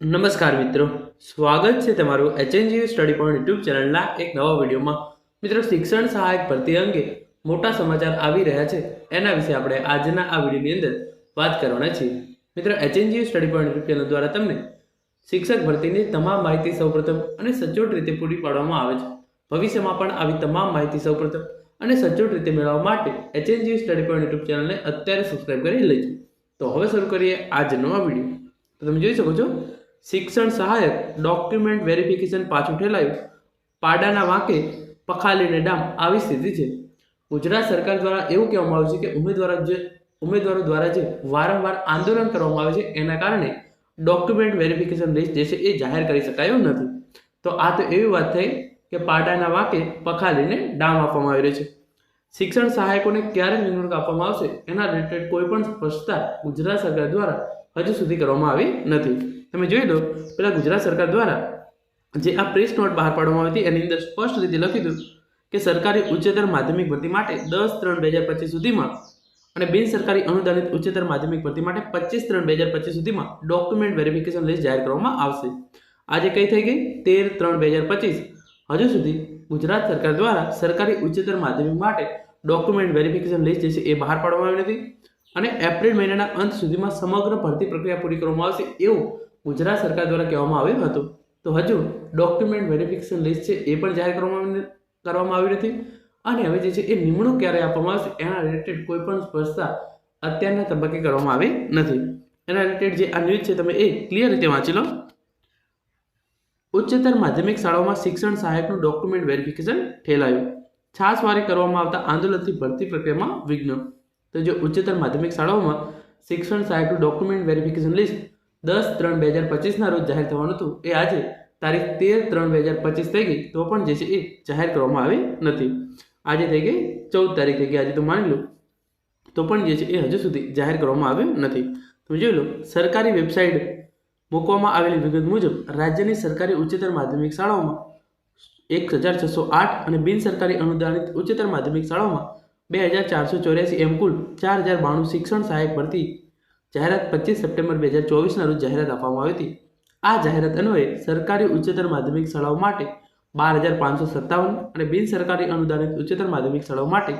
નમસ્કાર મિત્રો. સ્વાગત છે તમારું એચએનજી સ્ટડી પોઈન્ટ યુટ્યુબ ચેનલના એક નવા વિડીયોમાં. મિત્રો, શિક્ષણ સહાયક ભરતી અંગે મોટા સમાચાર આવી રહ્યા છે. એના વિશે આપણે આજના આ વિડીયોની અંદર વાત કરવાના છીએ. મિત્રો HNG study point YouTube channel દ્વારા તમને શિક્ષક ભરતીની તમામ માહિતી સૌપ્રથમ અને સચોટ રીતે પૂરી પાડવામાં આવે છે. ભવિષ્યમાં પણ આવી તમામ માહિતી સૌપ્રથમ અને સચોટ રીતે મેળવવા માટે એચએનજી સ્ટડી પોઈન્ટ યુટ્યુબ ચેનલને અત્યારે સબસ્ક્રાઈબ કરી લેજો તો હવે શરૂ કરીએ આજનો આ વીડિયો. તો તમે જોઈ શકો છો શિક્ષણ સહાયક ડોક્યુમેન્ટ વેરિફિકેશન પાછું ઠેલાયું. પાડાના વાંકે પખાલીને ડામ આવી સ્થિતિ છે. ગુજરાત સરકાર દ્વારા એવું કહેવામાં આવ્યું છે કે ઉમેદવારો જે, ઉમેદવારો દ્વારા જે વારંવાર આંદોલન કરવામાં આવે છે, એના કારણે ડોક્યુમેન્ટ વેરિફિકેશન લિસ્ટ જે છે એ જાહેર કરી શકાયું નથી. તો આ તો એવી વાત થઈ કે પાડાના વાંકે પખાલીને ડામ આપવામાં આવી રહ્યો છે. શિક્ષણ સહાયકોને ક્યારે નિમણૂક આપવામાં આવશે એના રિલેટેડ કોઈ પણ સ્પષ્ટતા ગુજરાત સરકાર દ્વારા હજુ સુધી કરવામાં આવી નથી. તમે જોઈ લો, પેલા ગુજરાત સરકાર દ્વારા જે આ પ્રેસ નોટ બહાર પાડવામાં આવી હતી, એની અંદર સ્પષ્ટ રીતે લખ્યું હતું કે સરકારી ઉચ્ચતર માધ્યમિક ભરતી માટે દસ ત્રણ બે હજાર પચીસ સુધીમાં અને બિન સરકારી અનુદાનિત ઉચ્ચતર માધ્યમિક ભરતી માટે પચીસ ત્રણ બે હજાર પચીસ સુધીમાં ડોક્યુમેન્ટ વેરિફિકેશન લિસ્ટ જાહેર કરવામાં આવશે. આજે કઈ થઈ ગઈ? તેર ત્રણ બે હજાર પચીસ. હજુ સુધી ગુજરાત સરકાર દ્વારા સરકારી ઉચ્ચતર માધ્યમિક માટે ડોક્યુમેન્ટ વેરિફિકેશન લિસ્ટ જે છે એ બહાર પાડવામાં આવી નથી અને એપ્રિલ મહિનાના અંત સુધીમાં સમગ્ર ભરતી પ્રક્રિયા પૂરી કરવામાં આવશે એવું ગુજરાત સરકાર દ્વારા કહેવામાં આવ્યું હતું. તો હજુ ડોક્યુમેન્ટ વેરિફિકેશન લિસ્ટ છે એ પણ જાહેર કરવામાં કરવામાં આવી નથી. અને હવે જે છે એ નિમણૂક ક્યારે આપવામાં આવશે એના રિલેટેડ કોઈ પણ સ્પષ્ટતા અત્યારના તબક્કે કરવામાં આવી નથી. એના રિલેટેડ જે આ ન્યૂઝ છે તમે એ ક્લિયર રીતે વાંચી લો. ઉચ્ચતર માધ્યમિક શાળાઓમાં શિક્ષણ સહાયકનું ડોક્યુમેન્ટ વેરિફિકેશન ઠેલાયું. છાસવારે કરવામાં આવતા આંદોલનથી ભરતી પ્રક્રિયામાં વિઘ્ન. તો જે ઉચ્ચતર માધ્યમિક શાળાઓમાં શિક્ષણ સહાયકનું ડોક્યુમેન્ટ વેરિફિકેશન લિસ્ટ દસ ત્રણ બે હજાર પચીસના રોજ જાહેર થવાનું હતું. એ આજે તારીખ તેર ત્રણ બે હજાર પચીસ થઈ ગઈ, તો પણ જે છે એ જાહેર કરવામાં આવી નથી. આજે થઈ ગઈ ચૌદ તારીખ થઈ ગઈ, આજે તો માની લો. તો પણ જે છે એ હજુ સુધી જાહેર કરવામાં આવ્યું નથી. તમે જોઈ લો, સરકારી વેબસાઇટ મૂકવામાં આવેલી વિગત મુજબ રાજ્યની સરકારી ઉચ્ચતર માધ્યમિક શાળાઓમાં એક હજાર છસો આઠ અને બિન સરકારી અનુદાનિત ઉચ્ચતર માધ્યમિક શાળાઓમાં બે હજાર ચારસો ચોર્યાસી એમ કુલ ચાર હજાર બાણું શિક્ષણ સહાયક ભરતી જાહેરાત પચીસ સપ્ટેમ્બર બે હજાર ચોવીસના રોજ જાહેરાત આપવામાં આવી હતી. આ જાહેરાત અન્વયે સરકારી ઉચ્ચતર માધ્યમિક શાળાઓ માટે બાર હજાર પાંચસો સત્તાવન અને બિન સરકારી અનુદાનિત ઉચ્ચતર માધ્યમિક શાળાઓ માટે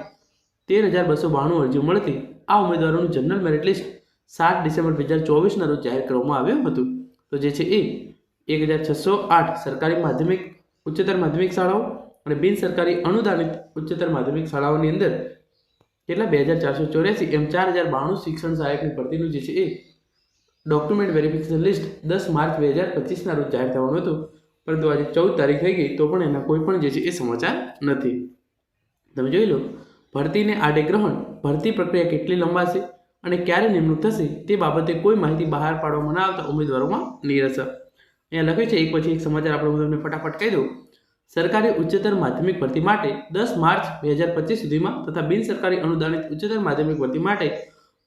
તેર હજાર બસો બાણું અરજીઓ મળતી. આ ઉમેદવારોનું જનરલ મેરિટ લિસ્ટ સાત ડિસેમ્બર બે હજાર ચોવીસના રોજ જાહેર કરવામાં આવ્યું હતું. તો જે છે એ, એક હજાર છસો આઠ સરકારી માધ્યમિક ઉચ્ચતર માધ્યમિક શાળાઓ અને બિન સરકારી અનુદાનિત ઉચ્ચતર માધ્યમિક શાળાઓની અંદર કેટલા? બે હજાર ચારસો ચોર્યાસી એમ ચાર હજાર બાણું શિક્ષણ સહાયકની ભરતીનું જે છે એ ડોક્યુમેન્ટ વેરિફિકેશન લિસ્ટ દસ માર્ચ બે હજાર પચીસના રોજ જાહેર થવાનું હતું. પરંતુ આજે ચૌદ તારીખ થઈ ગઈ તો પણ એના કોઈ પણ જે છે એ સમાચાર નથી. તમે જોઈ લો, ભરતીને આડે ગ્રહણ, ભરતી પ્રક્રિયા કેટલી લંબાશે અને ક્યારે નિમણૂક થશે તે બાબતે કોઈ માહિતી બહાર પાડવામાં ન આવતા ઉમેદવારોમાં નિરાશા. અહીંયા લખ્યું છે, એક પછી એક સમાચાર આપણે હું તમને ફટાફટ કહી દઉં. સરકારી ઉચ્ચતર માધ્યમિક ભરતી માટે દસ માર્ચ બે હજાર પચીસ સુધીમાં તથા બિન સરકારી અનુદાનિત ઉચ્ચતર માધ્યમિક ભરતી માટે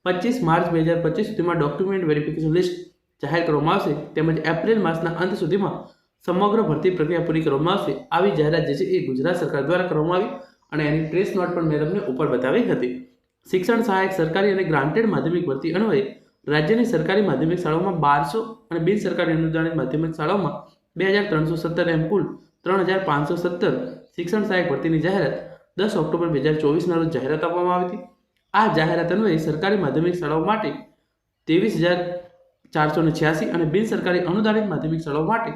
પચીસ માર્ચ બે હજાર પચીસ સુધીમાં ડોક્યુમેન્ટ વેરિફિકેશન લિસ્ટ જાહેર કરવામાં આવશે. તેમજ એપ્રિલ માસના અંત સુધીમાં સમગ્ર ભરતી પ્રક્રિયા પૂરી કરવામાં આવશે. આવી જાહેરાત જે છે એ ગુજરાત સરકાર દ્વારા કરવામાં આવી અને એની પ્રેસ નોટ પણ મેં તમને ઉપર બતાવી હતી. શિક્ષણ સહાયક સરકારી અને ગ્રાન્ટેડ માધ્યમિક ભરતી અન્વયે રાજ્યની સરકારી માધ્યમિક શાળાઓમાં બારસો અને બિન સરકારી અનુદાનિત માધ્યમિક શાળાઓમાં બે હજાર ત્રણસો સત્તર એમ કુલ ત્રણ હજાર પાંચસો સત્તર શિક્ષણ સહાયક ભરતીની જાહેરાત દસ ઓક્ટોબર બે હજાર ચોવીસના રોજ જાહેરાત આપવામાં આવી હતી. આ જાહેરાત અન્વયે સરકારી માધ્યમિક શાળાઓ માટે ત્રેવીસ હજાર ચારસો ને છ્યાસી અને બિન સરકારી અનુદાનિત માધ્યમિક શાળાઓ માટે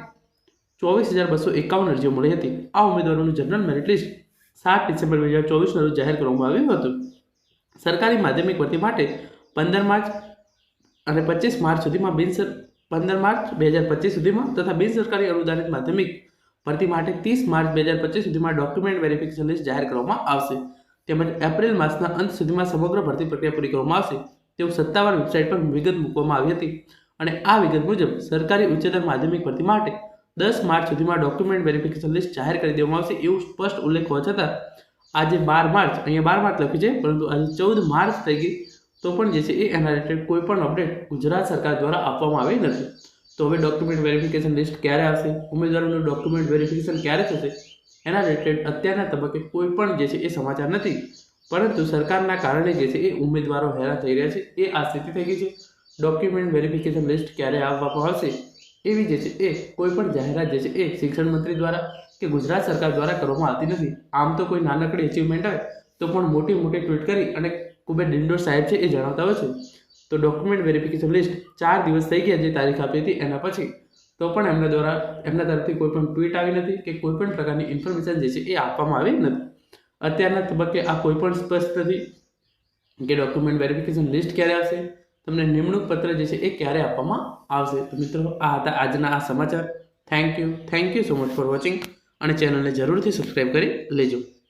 ચોવીસ હજાર બસો એકાવન અરજીઓ મળી હતી. આ ઉમેદવારોનું જનરલ મેરિટ લિસ્ટ સાત ડિસેમ્બર બે હજાર ચોવીસના રોજ જાહેર કરવામાં આવ્યું હતું. સરકારી માધ્યમિક ભરતી માટે પંદર માર્ચ અને પચીસ માર્ચ સુધીમાં બિન પંદર માર્ચ બે હજાર પચીસ સુધીમાં તથા બિન સરકારી અનુદાનિત માધ્યમિક ભરતી માટે ત્રીસ માર્ચ બે હજાર પચીસ સુધીમાં ડોક્યુમેન્ટ વેરિફિકેશન લિસ્ટ જાહેર કરવામાં આવશે. તેમજ એપ્રિલ માસના અંત સુધીમાં સમગ્ર ભરતી પ્રક્રિયા પૂરી કરવામાં આવશે. તેવું સત્તાવાર વેબસાઇટ પર વિગત મૂકવામાં આવી હતી. અને આ વિગત મુજબ સરકારી ઉચ્ચતર માધ્યમિક ભરતી માટે દસ માર્ચ સુધીમાં ડોક્યુમેન્ટ વેરિફિકેશન લિસ્ટ જાહેર કરી દેવામાં આવશે એવું સ્પષ્ટ ઉલ્લેખ હોવા છતાં આજે બાર માર્ચ, અહીંયા બાર માર્ચ લખ્યું છે, પરંતુ આજે ચૌદ માર્ચ થઈ ગઈ તો પણ જે છે એ એના રિલેટેડ કોઈ પણ અપડેટ ગુજરાત સરકાર દ્વારા આપવામાં આવી નથી. તો હવે ડોક્યુમેન્ટ વેરિફિકેશન લિસ્ટ ક્યારે આવશે? ઉમેદવારોનું ડોક્યુમેન્ટ વેરિફિકેશન ક્યારે થશે? એના રિલેટેડ અત્યારના તબક્કે કોઈ પણ જે છે એ સમાચાર નથી. પરંતુ સરકારના કારણે જે છે એ ઉમેદવારો હેરાન થઈ રહ્યા છે. એ આ સ્થિતિ થઈ ગઈ છે. ડોક્યુમેન્ટ વેરિફિકેશન લિસ્ટ ક્યારે આવવામાં આવશે? એવી જે છે એ કોઈ પણ જાહેરાત જે છે એ શિક્ષણ મંત્રી દ્વારા કે ગુજરાત સરકાર દ્વારા કરવામાં આવતી નથી. આમ તો કોઈ નાનકડી અચીવમેન્ટ હોય તો પણ મોટી મોટી ટ્વીટ કરી અને ખૂબ જ ડિંડોર સાહેબ છે એ જણાવતા હોય છે. તો ડોક્યુમેન્ટ વેરિફિકેશન લિસ્ટ ચાર દિવસ થઈ ગયા જે તારીખ આપી હતી એના પછી, તો પણ એમના દ્વારા, એમના તરફથી કોઈ પણ ટ્વીટ આવી નથી કે કોઈ પણ પ્રકારની ઇન્ફોર્મેશન જે છે એ આપવામાં આવી નથી. અત્યારના તબક્કે આ કોઈ પણ સ્પષ્ટ નથી કે ડોક્યુમેન્ટ વેરિફિકેશન લિસ્ટ ક્યારે આવશે, તમને નિમણૂક પત્ર જે છે એ ક્યારે આપવામાં આવશે. તો મિત્રો, આ હતા આજના આ સમાચાર. Thank you thank you so much for watching અને ચેનલને જરૂરથી સબસ્ક્રાઈબ કરી લેજો.